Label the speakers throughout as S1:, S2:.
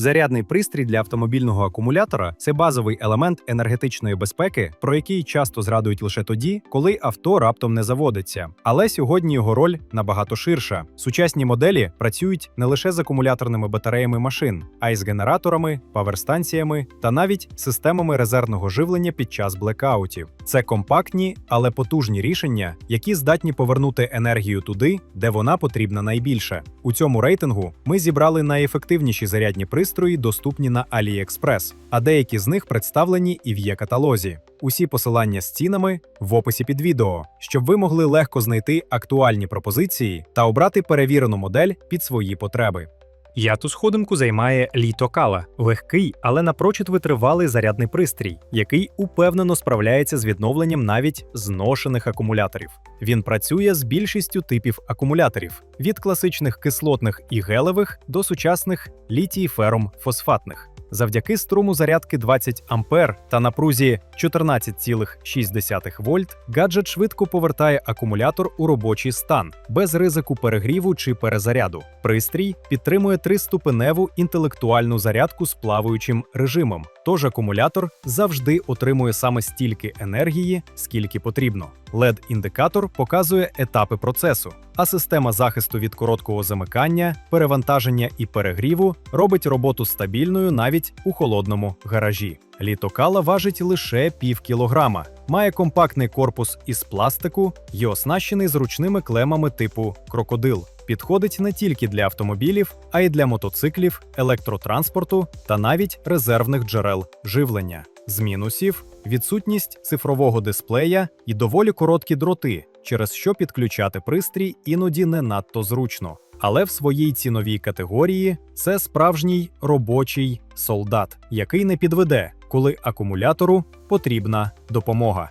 S1: Зарядний пристрій для автомобільного акумулятора це базовий елемент енергетичної безпеки, про який часто згадують лише тоді, коли авто раптом не заводиться. Але сьогодні його роль набагато ширша. Сучасні моделі працюють не лише з акумуляторними батареями машин, а й з генераторами, паверстанціями та навіть системами резервного живлення під час блекаутів. Це компактні, але потужні рішення, які здатні повернути енергію туди, де вона потрібна найбільше. У цьому рейтингу ми зібрали найефективніші зарядні пристрої, доступні на AliExpress, а деякі з них представлені і в є каталозі. Усі посилання з цінами в описі під відео, щоб ви могли легко знайти актуальні пропозиції та обрати перевірену модель під свої потреби.
S2: П'яту сходинку займає літокала легкий, але напрочуд витривалий зарядний пристрій, який упевнено справляється з відновленням навіть зношених акумуляторів. Він працює з більшістю типів акумуляторів від класичних кислотних і гелевих до сучасних літій фером фосфатних. Завдяки струму зарядки 20 ампер та напрузі 14,6 вольт, гаджет швидко повертає акумулятор у робочий стан без ризику перегріву чи перезаряду. Пристрій підтримує триступеневу інтелектуальну зарядку з плаваючим режимом, тож акумулятор завжди отримує саме стільки енергії, скільки потрібно. LED-індикатор показує етапи процесу, а система захисту від короткого замикання, перевантаження і перегріву робить роботу стабільною навіть у холодному гаражі. Літокала важить лише пів кілограма, має компактний корпус із пластику і оснащений зручними клемами типу крокодил. Підходить не тільки для автомобілів, а й для мотоциклів, електротранспорту та навіть резервних джерел живлення. З мінусів відсутність цифрового дисплея і доволі короткі дроти, через що підключати пристрій іноді не надто зручно. Але в своїй ціновій категорії це справжній робочий солдат, який не підведе, коли акумулятору потрібна допомога.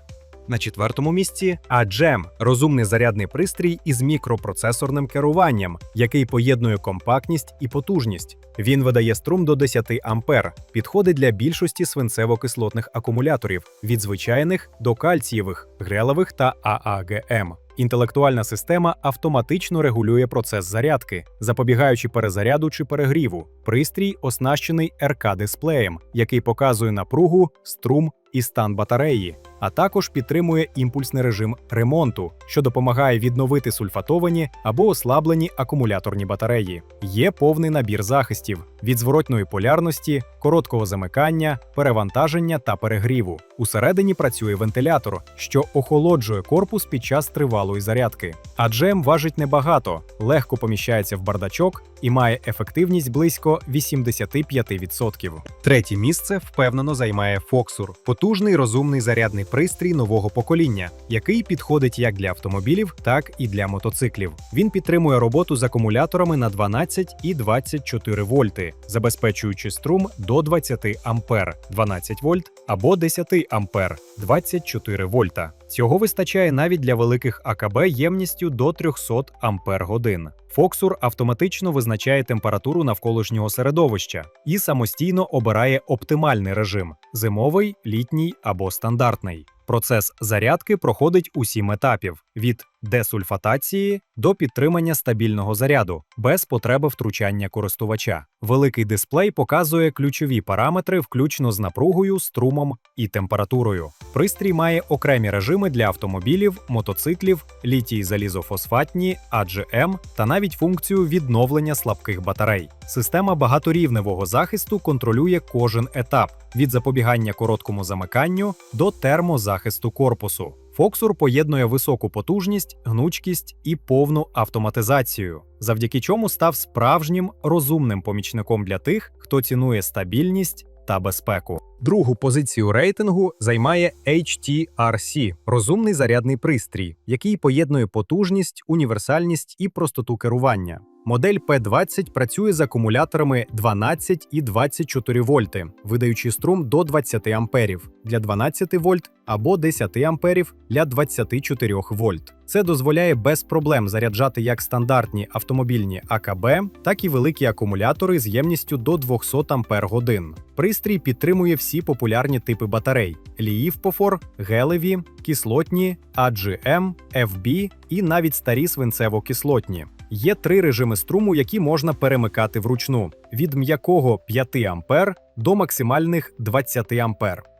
S2: На четвертому місці AGEM – розумний зарядний пристрій із мікропроцесорним керуванням, який поєднує компактність і потужність. Він видає струм до 10 ампер, підходить для більшості свинцево-кислотних акумуляторів від звичайних до кальцієвих, грелевих та ААГМ. Інтелектуальна система автоматично регулює процес зарядки, запобігаючи перезаряду чи перегріву. Пристрій оснащений РК-дисплеєм, який показує напругу, струм і стан батареї, а також підтримує імпульсний режим ремонту, що допомагає відновити сульфатовані або ослаблені акумуляторні батареї. Є повний набір захистів від зворотної полярності, короткого замикання, перевантаження та перегріву. Усередині працює вентилятор, що охолоджує корпус під час тривалої зарядки. А джем важить небагато, легко поміщається в бардачок і має ефективність близько 85%. Третє місце впевнено займає Фоксур потужний розумний зарядний пристрій нового покоління, який підходить як для автомобілів, так і для мотоциклів. Він підтримує роботу з акумуляторами на 12 і 24 вольти, забезпечуючи струм до 20 ампер 12 вольт або 10 ампер 24 вольта. Цього вистачає навіть для великих АКБ ємністю до 300 ампер годин. Фоксур автоматично визначає температуру навколишнього середовища і самостійно обирає оптимальний режим зимовий, літній або стандартний. Процес зарядки проходить у сім етапів: від десульфатації до підтримання стабільного заряду без потреби втручання користувача. Великий дисплей показує ключові параметри, включно з напругою, струмом і температурою. Пристрій має окремі режими для автомобілів, мотоциклів, літій залізофосфатні, AGM та навіть функцію відновлення слабких батарей. Система багаторівневого захисту контролює кожен етап від запобігання короткому замиканню до термозахисту корпусу. Фоксур поєднує високу потужність, гнучкість і повну автоматизацію, завдяки чому став справжнім розумним помічником для тих, хто цінує стабільність та безпеку. Другу позицію рейтингу займає HTRC – розумний зарядний пристрій, який поєднує потужність, універсальність і простоту керування. Модель P20 працює з акумуляторами 12 і 24 вольти, видаючи струм до 20 амперів для 12 вольт або 10 амперів для 24 вольт. Це дозволяє без проблем заряджати як стандартні автомобільні АКБ, так і великі акумулятори з ємністю до 200 ампер годин. Пристрій підтримує всі популярні типи батарей: ліївпофор, гелеві, кислотні, AGM, FB і навіть старі свинцево-кислотні. Є три режими струму, які можна перемикати вручну: від м'якого 5 А до максимальних 20 А.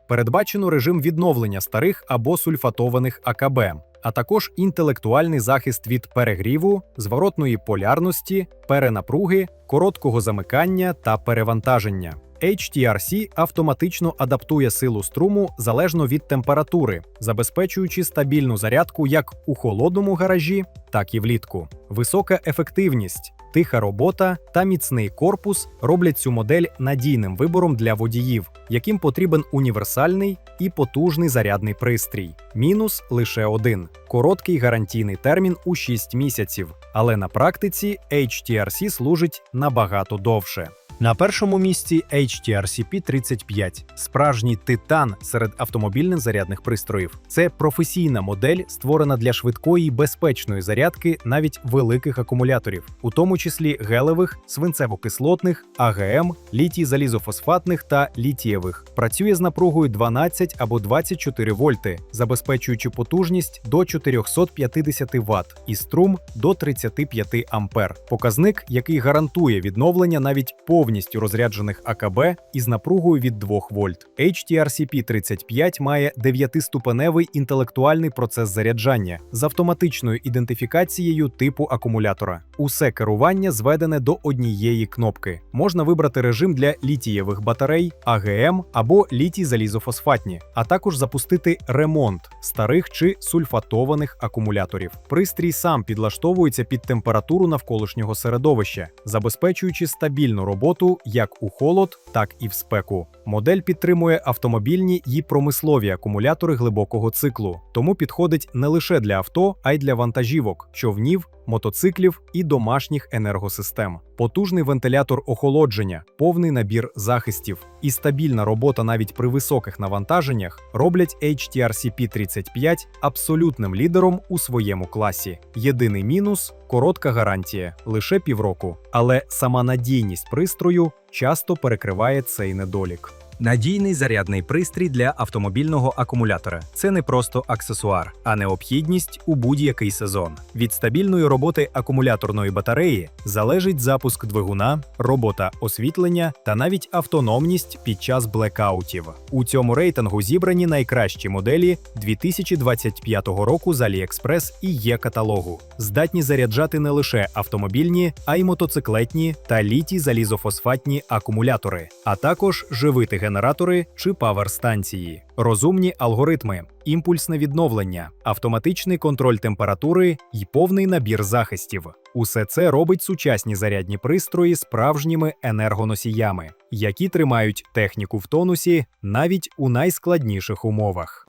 S2: Передбачено режим відновлення старих або сульфатованих АКБ, а також інтелектуальний захист від перегріву, зворотної полярності, перенапруги, короткого замикання та перевантаження. HTRC автоматично адаптує силу струму залежно від температури, забезпечуючи стабільну зарядку як у холодному гаражі, так і влітку. Висока ефективність, тиха робота та міцний корпус роблять цю модель надійним вибором для водіїв, яким потрібен універсальний і потужний зарядний пристрій. Мінус лише один короткий гарантійний термін у 6 місяців, але на практиці HTRC служить набагато довше.
S1: На першому місці HTRC P35 – справжній титан серед автомобільних зарядних пристроїв. Це професійна модель, створена для швидкої і безпечної зарядки навіть великих акумуляторів, у тому числі гелевих, свинцево-кислотних, АГМ, літій залізофосфатних та літієвих. Працює з напругою 12 або 24 вольти, забезпечуючи потужність до 450 Вт і струм до 35 ампер. Показник, який гарантує відновлення навіть повністю розряджених АКБ із напругою від 2 вольт. HTRCP 35 має 9-ступеневий інтелектуальний процес заряджання з автоматичною ідентифікацією типу акумулятора. Усе керування зведене до однієї кнопки. Можна вибрати режим для літієвих батарей, АГМ або літій залізофосфатні, а також запустити ремонт старих чи сульфатованих акумуляторів. Пристрій сам підлаштовується під температуру навколишнього середовища, забезпечуючи стабільну роботу як у холод, так і в спеку. Модель підтримує автомобільні і промислові акумулятори глибокого циклу, тому підходить не лише для авто, а й для вантажівок, човнів, мотоциклів і домашніх енергосистем. Потужний вентилятор охолодження, повний набір захистів і стабільна робота навіть при високих навантаженнях роблять HTRCP 35 абсолютним лідером у своєму класі. Єдиний мінус коротка гарантія лише півроку, але сама надійність пристрою часто перекриває цей недолік. Надійний зарядний пристрій для автомобільного акумулятора це не просто аксесуар, а необхідність у будь-який сезон. Від стабільної роботи акумуляторної батареї залежить запуск двигуна, робота освітлення та навіть автономність під час блекаутів. У цьому рейтингу зібрані найкращі моделі 2025 року з AliExpress і є каталогу, здатні заряджати не лише автомобільні, а й мотоциклетні та літій залізофосфатні акумулятори, а також живити генератори чи паверстанції, розумні алгоритми, імпульсне відновлення, автоматичний контроль температури і повний набір захистів. Усе це робить сучасні зарядні пристрої справжніми енергоносіями, які тримають техніку в тонусі навіть у найскладніших умовах.